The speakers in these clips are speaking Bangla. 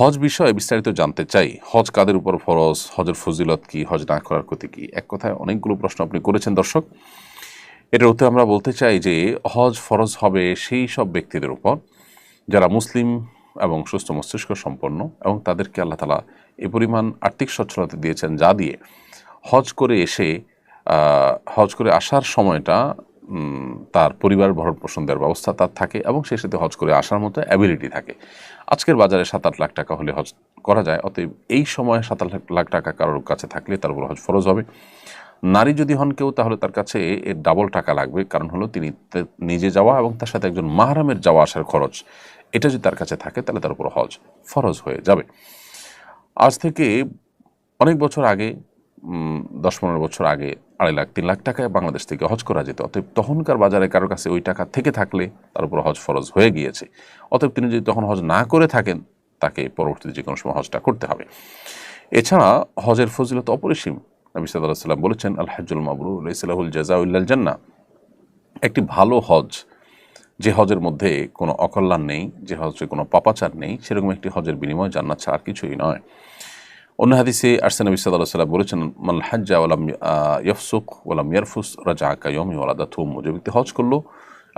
হজ বিষয়ে বিস্তারিত জানতে চাই। হজ কাদের উপর ফরজ? হজের ফজিলত কি? হজ না করার ক্ষতি কি? এক কথায় অনেকগুলো প্রশ্ন আপনি করেছেন দর্শক। এটার উত্তরে আমরা বলতে চাই যে, হজ ফরজ হবে সেই সব ব্যক্তিদের উপর যারা মুসলিম এবং সুস্থ মস্তিষ্ক সম্পন্ন এবং তাদেরকে আল্লাহ তালা এ পরিমাণ আর্থিক সচ্ছলতা দিয়েছেন যা দিয়ে হজ করে এসে হজ করে আসার সময়টা তার পরিবার ভরণ পোষণ দেওয়ার ব্যবস্থা তার থাকে এবং সেই সাথে হজ করে আসার মতো অ্যাবিলিটি থাকে। আজকের বাজারে সাত আট লাখ টাকা হলে হজ করা যায়, অতএব এই সময় সাত আট লাখ টাকা কারোর কাছে থাকলে তার উপর হজ ফরজ হবে। নারী যদি হন কেউ, তাহলে তার কাছে এর ডাবল টাকা লাগবে। কারণ হলো তিনি নিজে যাওয়া এবং তার সাথে একজন মাহরামের যাওয়া আসার খরচ। এটা যদি তার কাছে থাকে, তাহলে তার উপর হজ ফরজ হয়ে যাবে। আজ থেকে অনেক বছর আগে দশ পনেরো বছর আগে আড়াই লাখ, তিন লাখ টাকায় বাংলাদেশ থেকে হজ করা যেত। অতএব তখনকার বাজারে কারোর কাছে ওই টাকা থেকে থাকলে তার উপর হজ ফরজ হয়ে গিয়েছে। অতএব তিনি যদি তখন হজ না করে থাকেন, তাকে পরবর্তীতে যে কোনো সময় হজটা করতে হবে। এছাড়া হজের ফজিলত অপরিসীম। নবী সাল্লাম বলেছেন আল হাজুল মাবরুর ইসলাহুল জাজাউল্লাল জান্না একটি ভালো হজ, যে হজের মধ্যে কোনো অকল্যাণ নেই, যে হজে কোনো পাপাচার নেই, সেরকম একটি হজের বিনিময় জান্নাত ছাড়া আর কিছুই নয়। অন্য হাদিসে আরসান নবী সাল্লাহ সাল্লাম বলেছেন মাল হাজ্জা ওলাম ইয়ফসুক ওলাম ইয়ারফুস রাজা কায়ম ওলাদা থুম। যে ব্যক্তি হজ করল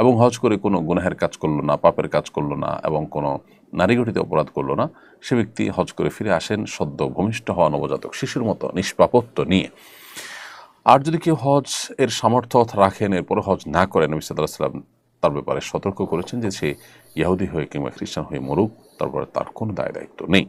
এবং হজ করে কোনো গুনাহের কাজ করল না, পাপের কাজ করল না এবং কোনো নারী গঠিত অপরাধ করল না, সে ব্যক্তি হজ করে ফিরে আসেন সদ্য ভূমিষ্ঠ হওয়া নবজাতক শিশুর মতো নিষ্পাপত্ব নিয়ে। আর যদি কেউ হজ এর সামর্থ্য রাখেন এরপরে হজ না করেন, নবী সাল্লাহ সাল্লাম তার ব্যাপারে সতর্ক করেছেন যে সে ইয়াহুদি হয়ে কিংবা খ্রিস্টান হয়ে মরুক তারপরে তার কোনো দায় দায়িত্ব নেই।